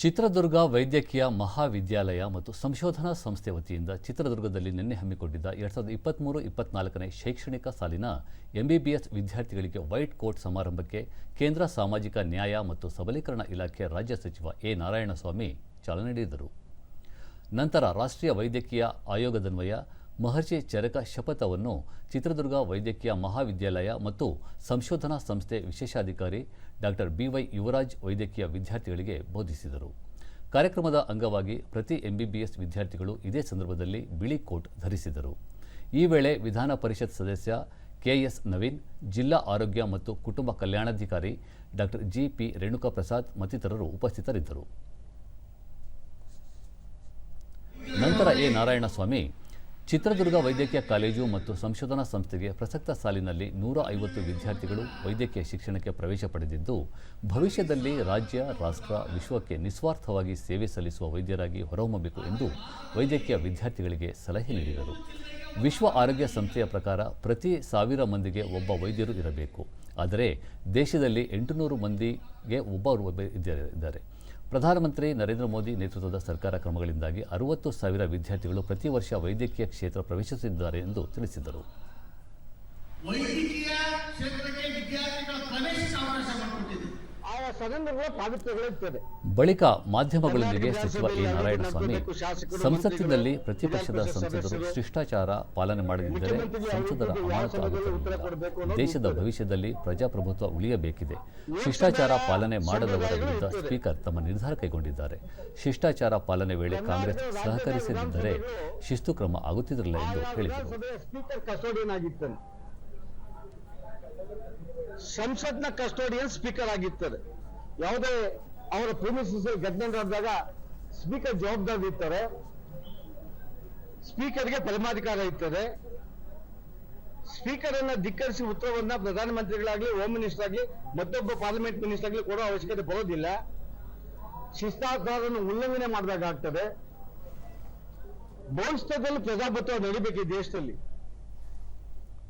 ಚಿತ್ರದುರ್ಗ ವೈದ್ಯಕೀಯ ಮಹಾವಿದ್ಯಾಲಯ ಮತ್ತು ಸಂಶೋಧನಾ ಸಂಸ್ಥೆ ವತಿಯಿಂದ ಚಿತ್ರದುರ್ಗದಲ್ಲಿ ನಿನ್ನೆ ಹಮ್ಮಿಕೊಂಡಿದ್ದ ಎರಡ್ ಸಾವಿರದ ಇಪ್ಪತ್ತ್ಮೂರು ಇಪ್ಪತ್ನಾಲ್ಕನೇ ಶೈಕ್ಷಣಿಕ ಸಾಲಿನ ಎಂಬಿಬಿಎಸ್ ವಿದ್ಯಾರ್ಥಿಗಳಿಗೆ ವೈಟ್ ಕೋಟ್ ಸಮಾರಂಭಕ್ಕೆ ಕೇಂದ್ರ ಸಾಮಾಜಿಕ ನ್ಯಾಯ ಮತ್ತು ಸಬಲೀಕರಣ ಇಲಾಖೆ ರಾಜ್ಯ ಸಚಿವ ಎ ನಾರಾಯಣಸ್ವಾಮಿ ಚಾಲನೆ ನೀಡಿದರು. ನಂತರ ರಾಷ್ಟ್ರೀಯ ವೈದ್ಯಕೀಯ ಆಯೋಗದನ್ವಯ ಮಹರ್ಷಿ ಚರಕ ಶಪಥವನ್ನು ಚಿತ್ರದುರ್ಗ ವೈದ್ಯಕೀಯ ಮಹಾವಿದ್ಯಾಲಯ ಮತ್ತು ಸಂಶೋಧನಾ ಸಂಸ್ಥೆ ವಿಶೇಷಾಧಿಕಾರಿ ಡಾಕ್ಟರ್ ಬಿವೈ ಯುವರಾಜ್ ವೈದ್ಯಕೀಯ ವಿದ್ಯಾರ್ಥಿಗಳಿಗೆ ಬೋಧಿಸಿದರು. ಕಾರ್ಯಕ್ರಮದ ಅಂಗವಾಗಿ ಪ್ರತಿ ಎಂಬಿಬಿಎಸ್ ವಿದ್ಯಾರ್ಥಿಗಳು ಇದೇ ಸಂದರ್ಭದಲ್ಲಿ ಬಿಳಿ ಕೋಟ್ ಧರಿಸಿದರು. ಈ ವೇಳೆ ವಿಧಾನ ಪರಿಷತ್ ಸದಸ್ಯ ಕೆಎಸ್ ನವೀನ್, ಜಿಲ್ಲಾ ಆರೋಗ್ಯ ಮತ್ತು ಕುಟುಂಬ ಕಲ್ಯಾಣಾಧಿಕಾರಿ ಡಾಕ್ಟರ್ ಜಿಪಿ ರೇಣುಕಾ ಪ್ರಸಾದ್ ಮತ್ತಿತರರು ಉಪಸ್ಥಿತರಿದ್ದರು. ನಂತರ ಎ ನಾರಾಯಣಸ್ವಾಮಿ ಚಿತ್ರದುರ್ಗ ವೈದ್ಯಕೀಯ ಕಾಲೇಜು ಮತ್ತು ಸಂಶೋಧನಾ ಸಂಸ್ಥೆಗೆ ಪ್ರಸಕ್ತ ಸಾಲಿನಲ್ಲಿ ನೂರ ಐವತ್ತು ವಿದ್ಯಾರ್ಥಿಗಳು ವೈದ್ಯಕೀಯ ಶಿಕ್ಷಣಕ್ಕೆ ಪ್ರವೇಶ ಪಡೆದಿದ್ದು, ಭವಿಷ್ಯದಲ್ಲಿ ರಾಜ್ಯ, ರಾಷ್ಟ್ರ, ವಿಶ್ವಕ್ಕೆ ನಿಸ್ವಾರ್ಥವಾಗಿ ಸೇವೆ ಸಲ್ಲಿಸುವ ವೈದ್ಯರಾಗಿ ಹೊರಹೊಮ್ಮಬೇಕು ಎಂದು ವೈದ್ಯಕೀಯ ವಿದ್ಯಾರ್ಥಿಗಳಿಗೆ ಸಲಹೆ ನೀಡಿದರು. ವಿಶ್ವ ಆರೋಗ್ಯ ಸಂಸ್ಥೆಯ ಪ್ರಕಾರ ಪ್ರತಿ ಸಾವಿರ ಮಂದಿಗೆ ಒಬ್ಬ ವೈದ್ಯರು ಇರಬೇಕು. ಆದರೆ ದೇಶದಲ್ಲಿ ಎಂಟುನೂರು ಮಂದಿಗೆ ಇದ್ದಾರೆ ಇದ್ದಾರೆ. ಪ್ರಧಾನಮಂತ್ರಿ ನರೇಂದ್ರ ಮೋದಿ ನೇತೃತ್ವದ ಸರ್ಕಾರ ಕ್ರಮಗಳಿಂದಾಗಿ ಅರುವತ್ತು ಸಾವಿರ ವಿದ್ಯಾರ್ಥಿಗಳು ಪ್ರತಿ ವರ್ಷ ವೈದ್ಯಕೀಯ ಕ್ಷೇತ್ರ ಪ್ರವೇಶಿಸುತ್ತಿದ್ದಾರೆ ಎಂದು ತಿಳಿಸಿದರು ಬಳಿಕ ಮಾಧ್ಯಮಗಳೊಂದಿಗೆ ಸಚಿವ ಎ ನಾರಾಯಣಸ್ವಾಮಿ ಸಂಸತ್ತಿನಲ್ಲಿ ಪ್ರತಿಪಕ್ಷದ ಸಂಸದರು ಶಿಷ್ಟಾಚಾರ ಪಾಲನೆ ಮಾಡದಿದ್ದರೆ ಸಂಸದರ ಅಮಾನತು ದೇಶದ ಭವಿಷ್ಯದಲ್ಲಿ ಪ್ರಜಾಪ್ರಭುತ್ವ ಉಳಿಯಬೇಕಿದೆ. ಶಿಷ್ಟಾಚಾರ ಪಾಲನೆ ಮಾಡದವರ ವಿರುದ್ಧ ಸ್ಪೀಕರ್ ತಮ್ಮ ನಿರ್ಧಾರ ಕೈಗೊಂಡಿದ್ದಾರೆ. ಶಿಷ್ಟಾಚಾರ ಪಾಲನೆ ವೇಳೆ ಕಾಂಗ್ರೆಸ್ ಸಹಕರಿಸದಿದ್ದರೆ ಶಿಸ್ತು ಕ್ರಮ ಆಗುತ್ತಿರಲಿಲ್ಲ ಎಂದು ಹೇಳಿದರು ಸಭೆಯ ಸ್ಪೀಕರ್ ಕಸ್ಟೋಡಿಯನ್ ಆಗಿರ್ತಾನೆ ಸಂಸತ್ನ ಕಸ್ಟೋಡಿಯನ್ ಸ್ಪೀಕರ್ ಆಗಿರ್ತಾರೆ. ಯಾವುದೇ ಅವರ ಪ್ರಿಮಿಸಸ್ ಘಟನೆ ನಡೆದಾಗ ಸ್ಪೀಕರ್ ಜವಾಬ್ದಾರಿ ಇರ್ತಾರೆ. ಸ್ಪೀಕರ್ಗೆ ಪರಮಾಧಿಕಾರ ಇರ್ತದೆ. ಸ್ಪೀಕರ್ ಅನ್ನ ಧಿಕ್ಕರಿಸಿ ಉತ್ತರವನ್ನ ಪ್ರಧಾನಮಂತ್ರಿಗಳಾಗ್ಲಿ ಹೋಮ್ ಮಿನಿಸ್ಟರ್ ಆಗಲಿ, ಮತ್ತೊಬ್ಬ ಪಾರ್ಲಿಮೆಂಟ್ ಮಿನಿಸ್ಟರ್ ಆಗಲಿ ಕೊಡೋ ಅವಶ್ಯಕತೆ ಬರೋದಿಲ್ಲ. ಶಿಷ್ಟಾಚಾರವನ್ನು ಉಲ್ಲಂಘನೆ ಮಾಡಿದಾಗ ಆಗ್ತದೆ. ಭವಿಷ್ಯದಲ್ಲಿ ಪ್ರಜಾಪ್ರಭುತ್ವ ನಡಿಬೇಕು ಈ ದೇಶದಲ್ಲಿ.